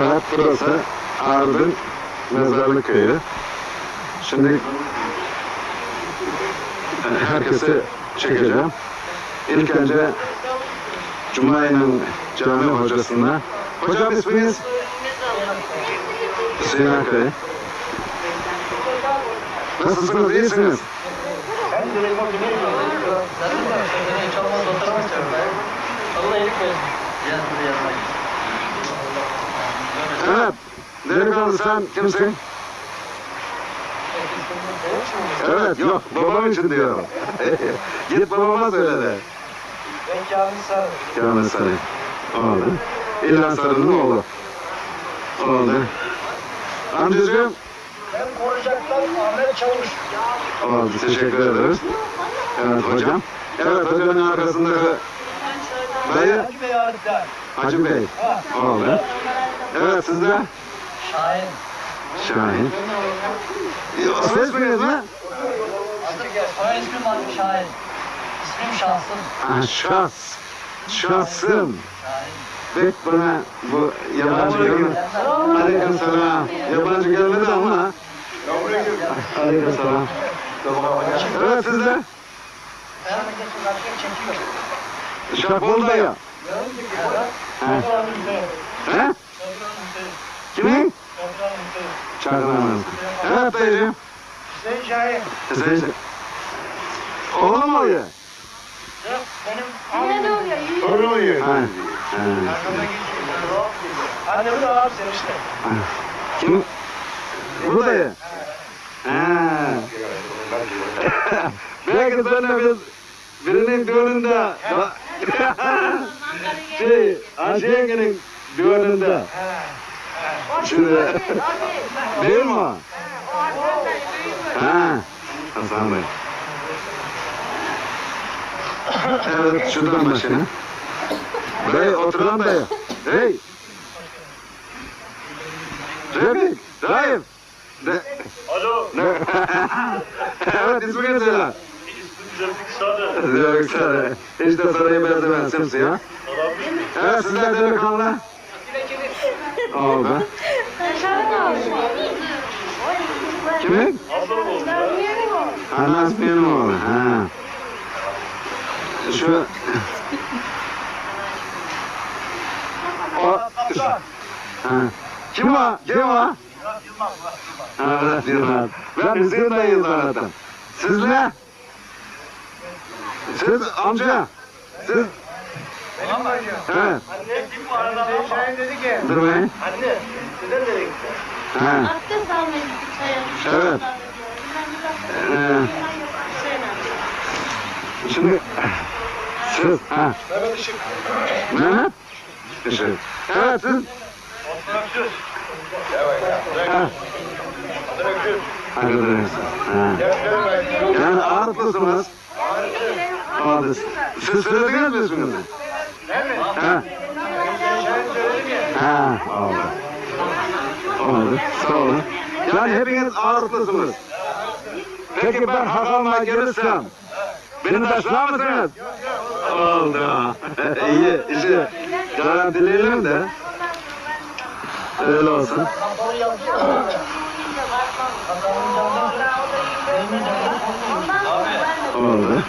Evet burası Ardın Mezarlık Köyü. Şimdi e, herkesi çekeceğim. İlk önce Cuma'nın cami hocasına. Hocam isminiz? Hüseyin Akay. Nasılsınız? İyisiniz? Evet. Delikanlı sen kimsin? Evet yok babam için diyorum. Git babama söyle de. Ben Kamil Sarı. Kamil Sarı. Oldu. İlhan Sarı'nın oğlu. Oldu. Amcacığım. Ben koruyacaklar Ahmet Çavuş. Oldu. Teşekkür ederiz. Evet hocam. Evet hocanın arkasındaki dayı Hacı Bey Arif'ten. Hacı Bey. Oldu. Evet sizde Şahin. Şahin. Ses isminiz ne? Soy ismim adı Şahin. İsmim Şansım. Ha, şahs. Şahsım. Bek bana bu yabancı gelmedi. Aleyküm selam. Yabancı gelmedi ama. Aleyküm selam. Evet sizde. Ben çekiyor. Şakbol dayı. He? Kimin? Çakramaz. Evet dayıcığım. Hüseyin Şahin. Sen Oğlum mu oluyor? Yok benim Ne abim. oluyor? Yürü. Oğlum oluyor. Ha. Anne bu da abi işte. Kim? Bu dayı. Ha. Belki sen de biz birinin düğününde şey Ayşe yengenin düğününde şimdi değil mi? Ha. Hasan Bey. Evet şuradan başlayalım. Dayı oturan dayı. Hey. Refik. De, Alo. evet ismini söyle. Zevdik Sarı. Hiç de sarıya benzemez simsiyah. Evet sizler delikanlı. Oldu. Kimin? Ha Nasmiye'nin oğlu. Ha. Şu... O... Ha. Kim o? Kim o? Murat Yılmaz. Ben Hüseyin dayıyı zannettim. Siz ne? Siz amca. Siz... Evet. Anne kim bu arada? Şahin dedi ki. Durmayın. Anne. Neden nereye gitti? Ha. Abdest almaya gittik çaya. Evet. Ee, şimdi siz ha Mehmet Işık. Mehmet Işık. Evet siz Osman Öksüz. ha arkadaşlar. Ha. Yani ağırlıklısınız. Oldu. Siz söylediniz mi isminizi? Ha. Ha, oldu. Oldu. Sağ olun. Yani hepiniz ağırlıklısınız. Peki ben hakamla gelirsem beni taşlar mısınız? Oldu. İyi, işi garantileyelim de. Öyle olsun. Oldu.